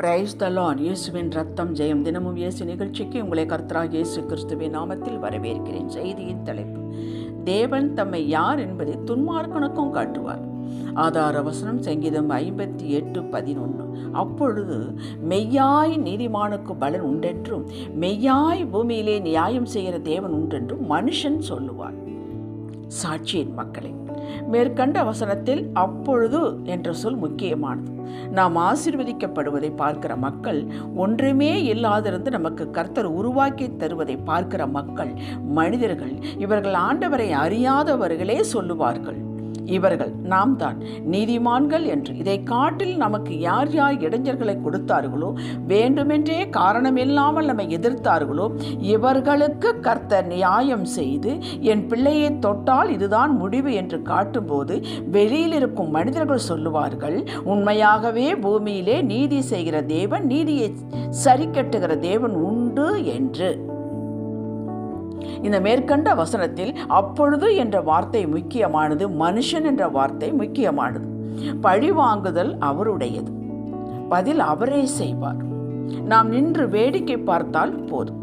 Price தலான் இயேசுவின் ரத்தம் ஜெயம். தினமும் இயேசு நிகழ்ச்சிக்கு உங்களை கர்த்தரா இயேசு கிறிஸ்துவின் நாமத்தில் வரவேற்கிறேன். செய்தியின் தலைப்பு தேவன் தம்மை யார் என்பதை துன்மார்க்கனுக்கும் காட்டுவார். ஆதார வசனம் சங்கீதம் ஐம்பத்தி எட்டு பதினொன்று. அப்பொழுது மெய்யாய் நீதிமானுக்கு பலன் உண்டென்றும் மெய்யாய் பூமியிலே நியாயம் செய்கிற தேவன் உண்டென்றும் மனுஷன் சொல்லுவார். சாட்சியின் மக்களை மேற்கண்ட வசனத்தில் அப்பொழுது என்ற சொல் முக்கியமானது. நாம் ஆசிர்வதிக்கப்படுவதை பார்க்கிற மக்கள் ஒன்றுமே இல்லாதிருந்து நமக்கு கர்த்தர் உருவாக்கி தருவதை பார்க்கிற மக்கள் மனிதர்கள். இவர்கள் ஆண்டவரை அறியாதவர்களே சொல்லுவார்கள். இவர்கள் நாம் தான் நீதிமான்கள் என்று. இதை காட்டில் நமக்கு யார் யார் இடைஞ்சல்களை கொடுத்தார்களோ வேண்டுமென்றே காரணமில்லாமல் நம்மை எதிர்த்தார்களோ இவர்களுக்கு கர்த்தர் நியாயம் செய்து என் பிள்ளையை தொட்டால் இதுதான் முடிவு என்று காட்டும்போது வெளியில் இருக்கும் மனிதர்கள் சொல்லுவார்கள் உண்மையாகவே பூமியிலே நீதி செய்கிற தேவன் நீதியை சரி கட்டுகிற தேவன் உண்டு என்று. இந்த மேற்கண்ட வசனத்தில் அப்பொழுது என்ற வார்த்தை முக்கியமானது மனுஷன் என்ற வார்த்தை முக்கியமானது. பழி வாங்குதல் அவருடையது. பதில் அவரே செய்வார். நாம் நின்று வேடிக்கை பார்த்தால் போதும்.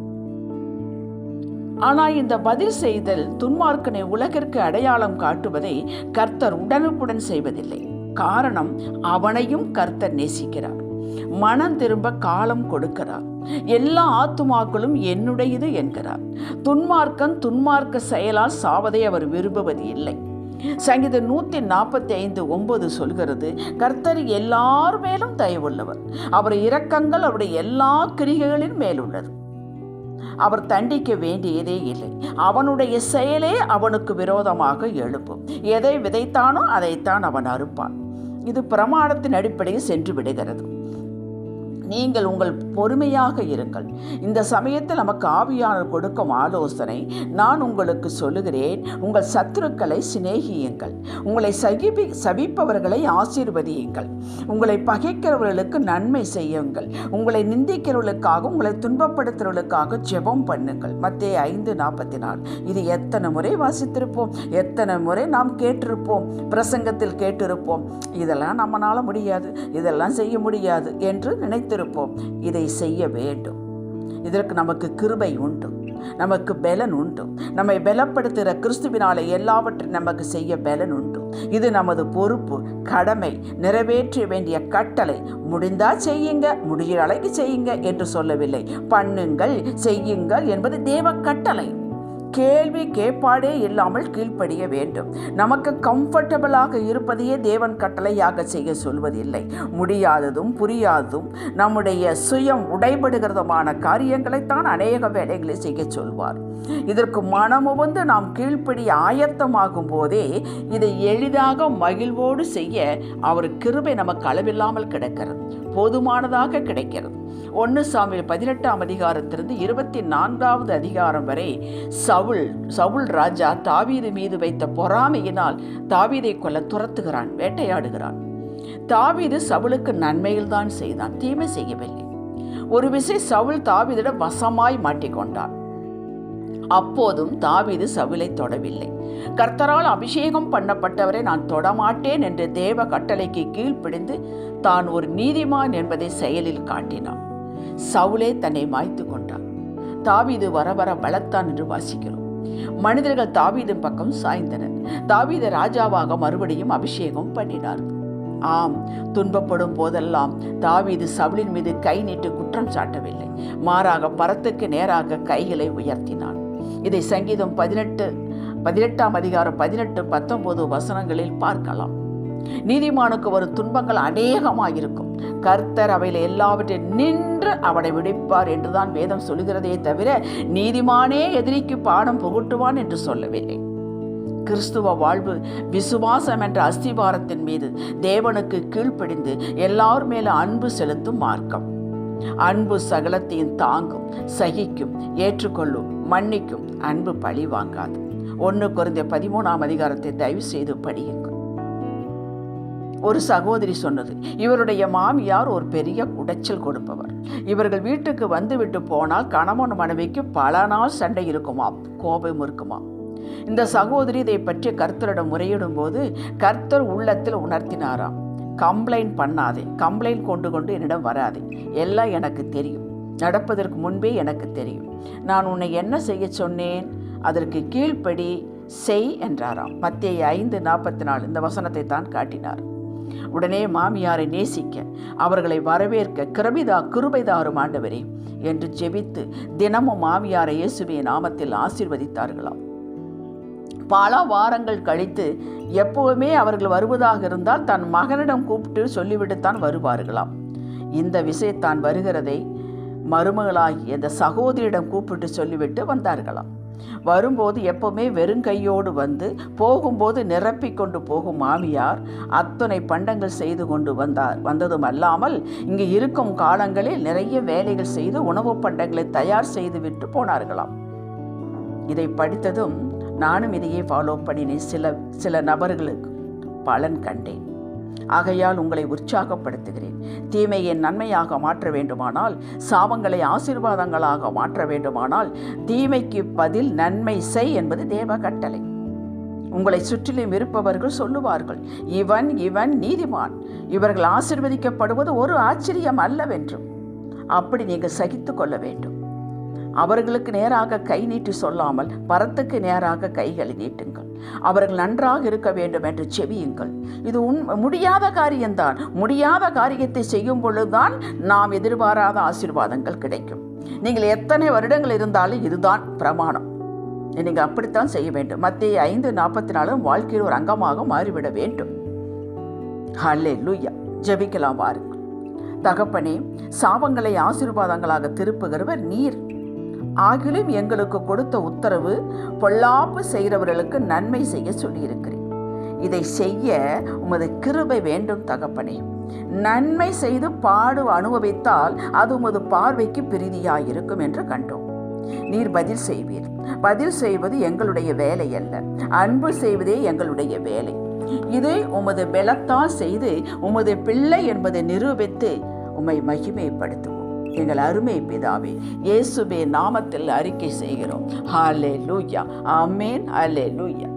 ஆனால் இந்த பதில் செய்தல் துன்மார்க்கனை உலகிற்கு அடையாளம் காட்டுவதை கர்த்தர் உடனுக்குடன் செய்வதில்லை. காரணம் அவனையும் கர்த்தர் நேசிக்கிறார். மனம் திரும்ப காலம் கொடுக்கிறார். எல்லா ஆத்துமாக்களும் என்னுடையது என்கிறார். துன்மார்க்கன் துன்மார்க்க செயலால் சாவதை அவர் விரும்புவது இல்லை. சங்கீதம் நூற்றி நாற்பத்தி ஐந்து ஒன்பது சொல்கிறது கர்த்தர் எல்லார் மேலும் தயவுள்ளவர். அவர் இரக்கங்கள் அவருடைய எல்லா கிரிகைகளின் மேலுள்ளது. அவர் தண்டிக்க வேண்டியதே இல்லை. அவனுடைய செயலே அவனுக்கு விரோதமாக எழுப்பும் எதை விதைத்தானோ அதைத்தான் அவன் அறுப்பான். இது பிரமாணத்தின் அடிப்படையில் சென்று விடுகிறது. நீங்கள் உங்கள் பொறுமையாக இருங்கள். இந்த சமயத்தில் நமக்கு ஆவியானவர் கொடுக்கும் ஆலோசனை நான் உங்களுக்கு சொல்லுகிறேன் உங்கள் சத்துருக்களை சிநேகியுங்கள். உங்களை சகிப்பி சபிப்பவர்களை ஆசீர்வதியுங்கள். உங்களை பகைக்கிறவர்களுக்கு நன்மை செய்யுங்கள். உங்களை நிந்திக்கிறவர்களுக்காக உங்களை துன்பப்படுத்துறவர்களுக்காக ஜெபம் பண்ணுங்கள். மத்திய ஐந்து நாற்பத்தி நாலு இது எத்தனை முறை வாசித்திருப்போம்? எத்தனை முறை நாம் கேட்டிருப்போம்? பிரசங்கத்தில் கேட்டிருப்போம். இதெல்லாம் நம்மளால் முடியாது. இதெல்லாம் செய்ய முடியாது என்று நினைத்து இருப்போம் இதை செய்ய வேண்டும். இதற்கு நமக்கு கிருபை உண்டு. நமக்கு பலன் உண்டு. நம்மை பலப்படுத்துகிற கிறிஸ்துவினாலே எல்லாவற்றையும் நமக்கு செய்ய பலன் உண்டு. இது நமது பொறுப்பு கடமை. நிறைவேற்ற வேண்டிய கட்டளை. முடிந்தா செய்யுங்க முடிகிற அளவுக்கு செய்யுங்க என்று சொல்லவில்லை. பண்ணுங்கள் செய்யுங்கள் என்பது தேவ கட்டளை. கேள்வி கேட்பாடே இல்லாமல் கீழ்ப்படிய வேண்டும். நமக்கு கம்ஃபர்டபுளாக இருப்பதையே தேவன் கட்டளையாக செய்ய சொல்வதில்லை. முடியாததும் புரியாததும் நம்முடைய சுயம் உடைபடுகிறதுமான காரியங்களைத்தான் அநேக வேலைகளை செய்ய சொல்வார். இதற்கு மனமுவந்து நாம் கீழ்ப்படி ஆயத்தமாகும் போதே இதை எளிதாக மகிழ்வோடு செய்ய அவர் கிருபை நமக்கு அளவில்லாமல் கிடைக்கிறது. போதுமானதாக கிடைக்கிறது. ஒன்று சாமியில் பதினெட்டாம் அதிகாரத்திலிருந்து இருபத்தி நான்காவது அதிகாரம் வரை சவுல் சவுல் ராஜா தாவீது மீது வைத்த பொறாமையினால் தாவீதை கொல்ல துரத்துகிறான் வேட்டையாடுகிறான். தாவீது சவுலுக்கு நன்மையில்தான் செய்தான் தீமை செய்யவில்லை. ஒரு விசை சவுல் தாவீதிடம் வசமாய் மாட்டிக்கொண்டான். அப்போதும் தாவீது சவுலை தொடவில்லை. கர்த்தரால் அபிஷேகம் பண்ணப்பட்டவரை நான் தொடமாட்டேன் என்று தேவ கட்டளைக்கு கீழ்ப்பிடிந்து தான் ஒரு நீதிமான் என்பதை செயலில் காட்டினான். சவுலே தன்னை மாய்த்து கொண்டான். தாவீது வர வர பலத்தான் என்று வாசிக்கிறோம். மனிதர்கள் தாவீதின் பக்கம் சாய்ந்தனர். தாவீத ராஜாவாக மறுபடியும் அபிஷேகம் பண்ணினார். ஆம் துன்பப்படும் போதெல்லாம் தாவீது சவுளின் மீது கை நீட்டு குற்றம் சாட்டவில்லை. மாறாக பரத்துக்கு நேராக கைகளை உயர்த்தினான். இதை சங்கீதம் பதினெட்டு பதினெட்டாம் அதிகாரம் பதினெட்டு பத்தொன்பது வசனங்களில் பார்க்கலாம். நீதிமானுக்கு வரும் துன்பங்கள் அநேகமாக இருக்கும் கர்த்தர் அவையில் எல்லாவற்றையும் நின்று அவனை விடுப்பார் என்றுதான் வேதம் சொல்கிறதே தவிர நீதிமானே எதிரிக்கு பாடம் புகட்டுவான் என்று சொல்லவில்லை. கிறிஸ்துவ வாழ்வு விசுவாசம் என்ற அஸ்திவாரத்தின் மீது தேவனுக்கு கீழ்ப்படிந்து எல்லார் மேல அன்பு செலுத்தும் மார்க்கம். அன்பு சகலத்தையும் தாங்கும் சகிக்கும் ஏற்றுக்கொள்ளும் மன்னிக்கும் அன்பு பழி வாங்காது. ஒன்று குறைந்த பதிமூணாம் அதிகாரத்தை தயவு செய்து படியுங்கள். ஒரு சகோதரி சொன்னது இவருடைய மாமியார் ஒரு பெரிய குடைச்சல் கொடுப்பவர். இவர்கள் வீட்டுக்கு வந்துவிட்டு போனால் கணவன் மனைவிக்கு பல நாள் சண்டை இருக்குமாம் கோபம் இருக்குமாம். இந்த சகோதரி இதை பற்றி கர்த்தரிடம் முறையிடும் போது கர்த்தர் உள்ளத்தில் உணர்த்தினாராம். கம்ப்ளைண்ட் பண்ணாதே. கம்ப்ளைண்ட் கொண்டு கொண்டு என்னிடம் வராதே. எல்லாம் எனக்கு தெரியும். நடப்பதற்கு முன்பே எனக்கு தெரியும். நான் உன்னை என்ன செய்ய சொன்னேன்? அதற்கு கீழ்ப்படி செய் என்றாராம். மத்திய ஐந்து நாற்பத்தி நாலு இந்த வசனத்தை தான் காட்டினார். உடனே மாமியாரை நேசிக்க அவர்களை வரவேற்க கிருபிதா கிருபைதாரும் ஆண்டவரே என்று ஜெபித்து தினமும் மாமியாரை இயேசுவே நாமத்தில் ஆசீர்வதித்தார்களாம். பல வாரங்கள் கழித்து எப்பவுமே அவர்கள் வருவதாக இருந்தால் தன் மகனிடம் கூப்பிட்டு சொல்லிவிட்டுத்தான் வருவார்களாம். இந்த விஷயத்தான் வருகிறதை மருமகளாகி அந்த சகோதரியிடம் கூப்பிட்டு சொல்லிவிட்டு வந்தார்களாம். வரும்போது எப்பவுமே வெறுங்கையோடு வந்து போகும்போது நிரப்பி கொண்டு போகும் மாமியார் அத்தனை பண்டங்கள் செய்து கொண்டு வந்தார். வந்ததும் அல்லாமல் இங்கு இருக்கும் காலங்களில் நிறைய வேலைகள் செய்து உணவுப் பண்டங்களை தயார் செய்து விட்டு போனார்களாம். இதை படித்ததும் நானும் இதையே ஃபாலோ பண்ணினேன். சில சில நபர்களுக்கு பலன் கண்டேன். ஆகையால் உங்களை உற்சாகப்படுத்துகிறேன். தீமையை நன்மையாக மாற்ற வேண்டுமானால் சாபங்களை ஆசீர்வாதங்களாக மாற்ற வேண்டுமானால் தீமைக்கு பதில் நன்மை செய் என்பது தேவ கட்டளை உங்களை சுற்றிலும் இருப்பவர்கள் சொல்லுவார்கள் இவன் இவன் நீதிமான். இவர்கள் ஆசிர்வதிக்கப்படுவது ஒரு ஆச்சரியம் அல்லவென்றும். அப்படி நீங்கள் சகித்து கொள்ள வேண்டும். அவர்களுக்கு நேராக கை நீட்டி சொல்லாமல் பரத்துக்கு நேராக கைகளை நீட்டுங்கள். அவர்கள் நன்றாக இருக்க வேண்டும் என்று செவியுங்கள். இது உண் முடியாத காரியம்தான். முடியாத காரியத்தை செய்யும் பொழுதுதான் நாம் எதிர்பாராத ஆசீர்வாதங்கள் கிடைக்கும். நீங்கள் எத்தனை வருடங்கள் இருந்தாலும் இதுதான் பிரமாணம். நீங்கள் அப்படித்தான் செய்ய வேண்டும். மத்திய ஐந்து நாற்பத்தி நாலும் வாழ்க்கையில் ஒரு அங்கமாக மாறிவிட வேண்டும். ஹலே லூயா ஜெபிக்கலாம் வாருங்கள். தகப்பனே சாபங்களை ஆசீர்வாதங்களாக திருப்புகிறவர் நீர். ஆகிலும் எங்களுக்கு கொடுத்த உத்தரவு பொல்லாப்பு செய்கிறவர்களுக்கு நன்மை செய்ய சொல்லியிருக்கிறேன். இதை செய்ய உமது கிருபை வேண்டும் தகப்பனே. நன்மை செய்து பாடு அனுபவித்தால் அது உமது பார்வைக்கு பிரீதியாயிருக்கும் என்று கண்டோம். நீர் பதில் செய்வீர். பதில் செய்வது எங்களுடைய வேலை அல்ல. அன்பு செய்வதே எங்களுடைய வேலை. இதை உமது பலத்தால் செய்து உமது பிள்ளை என்பதை நிரூபித்து உம்மை மகிமைப்படுத்துவோம். எங்கள் அருமை பிதாவே இயேசுபே நாமத்தில் அறிக்கை செய்கிறோம். ஹாலே லூயா ஆமேன். அலே லூயா